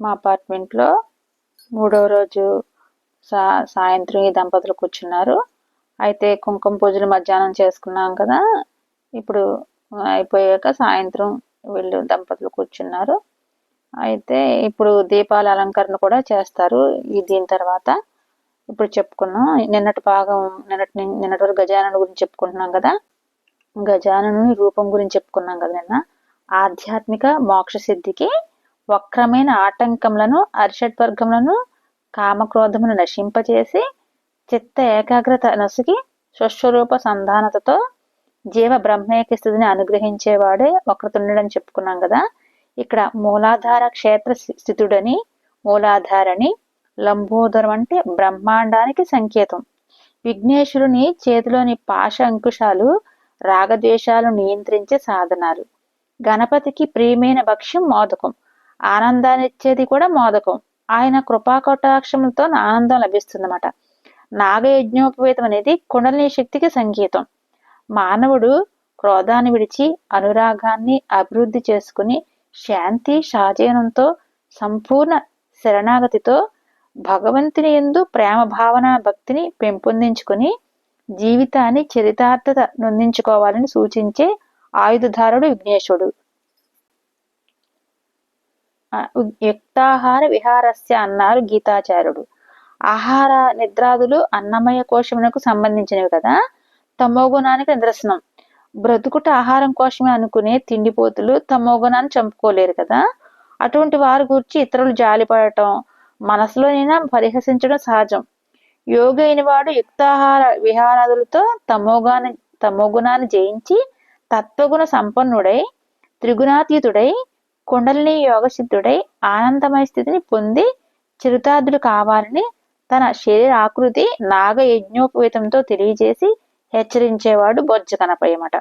మా అపార్ట్మెంట్లో మూడవ రోజు సా సాయంత్రం ఈ దంపతులు కూర్చున్నారు. అయితే కుంకుమ పూజలు మధ్యాహ్నం చేసుకున్నాం కదా. ఇప్పుడు అయిపోయాక సాయంత్రం వీళ్ళు దంపతులు కూర్చున్నారు. అయితే ఇప్పుడు దీపాల అలంకరణ కూడా చేస్తారు. ఈ దీని తర్వాత ఇప్పుడు చెప్పుకున్నాం. నిన్నటి భాగం నిన్నటి నిన్నటి వరకు గజానను గురించి చెప్పుకుంటున్నాం కదా. గజానను రూపం గురించి చెప్పుకున్నాం కదా నిన్న. ఆధ్యాత్మిక మోక్ష సిద్ధికి వక్రమైన ఆటంకములను అరిషడ్వర్గములను కామక్రోధమును నశింపచేసి చిత్త ఏకాగ్రత నసుకి స్వస్వరూప సంధానతతో జీవ బ్రహ్మేక స్థితిని అనుగ్రహించేవాడే వక్రతుండని చెప్పుకున్నాం కదా. ఇక్కడ మూలాధార క్షేత్ర స్థితుడని మూలాధారని లంబోదరం అంటే బ్రహ్మాండానికి సంకేతం. విఘ్నేశ్వరుని చేతిలోని పాశ అంకుశాలు రాగద్వేషాలు నియంత్రించే సాధనాలు. గణపతికి ప్రియమైన భక్ష్యం మోదకం. ఆనందాన్నిచ్చేది కూడా మోదకం. ఆయన కృపాకటాక్షములతో ఆనందం లభిస్తుందన్నమాట. నాగయజ్ఞోపవేతం అనేది కుండలిని శక్తికి సంకేతం. మానవుడు క్రోధాన్ని విడిచి అనురాగాన్ని అభివృద్ధి చేసుకుని శాంతి షాజీనంతో సంపూర్ణ శరణాగతితో భగవంతుని ఎందు ప్రేమ భావన భక్తిని పెంపొందించుకుని జీవితాన్ని చరితార్థత నొందించుకోవాలని సూచించే ఆయుధధారుడు విఘ్నేశ్వరుడు యుక్తాహార విహారస్య అన్నారు గీతాచార్యుడు. ఆహార నిద్రాదులు అన్నమయ కోశమునకు సంబంధించినవి కదా? తమోగుణానికి నిదర్శనం. బ్రతుకుట ఆహారం కోసమే అనుకునే తిండిపోతులు తమోగుణాన్ని చంపుకోలేరు కదా? అటువంటి వారి గురించి ఇతరులు జాలిపడటం మనసులోనైనా పరిహసించడం సహజం. యోగి అయిన వాడు యుక్తాహార విహారాదులతో తమోగాన్ని తమోగుణాన్ని జయించి తత్వగుణ సంపన్నుడై త్రిగుణాతీతుడై కుండలిని యోగసిద్ధుడై ఆనందమయ స్థితిని పొంది చిరుతార్థుడు కావాలని తన శరీర ఆకృతి నాగ యజ్ఞోపవేతంతో తెలియజేసి హెచ్చరించేవాడు బొజ్జ కనపయ్యమట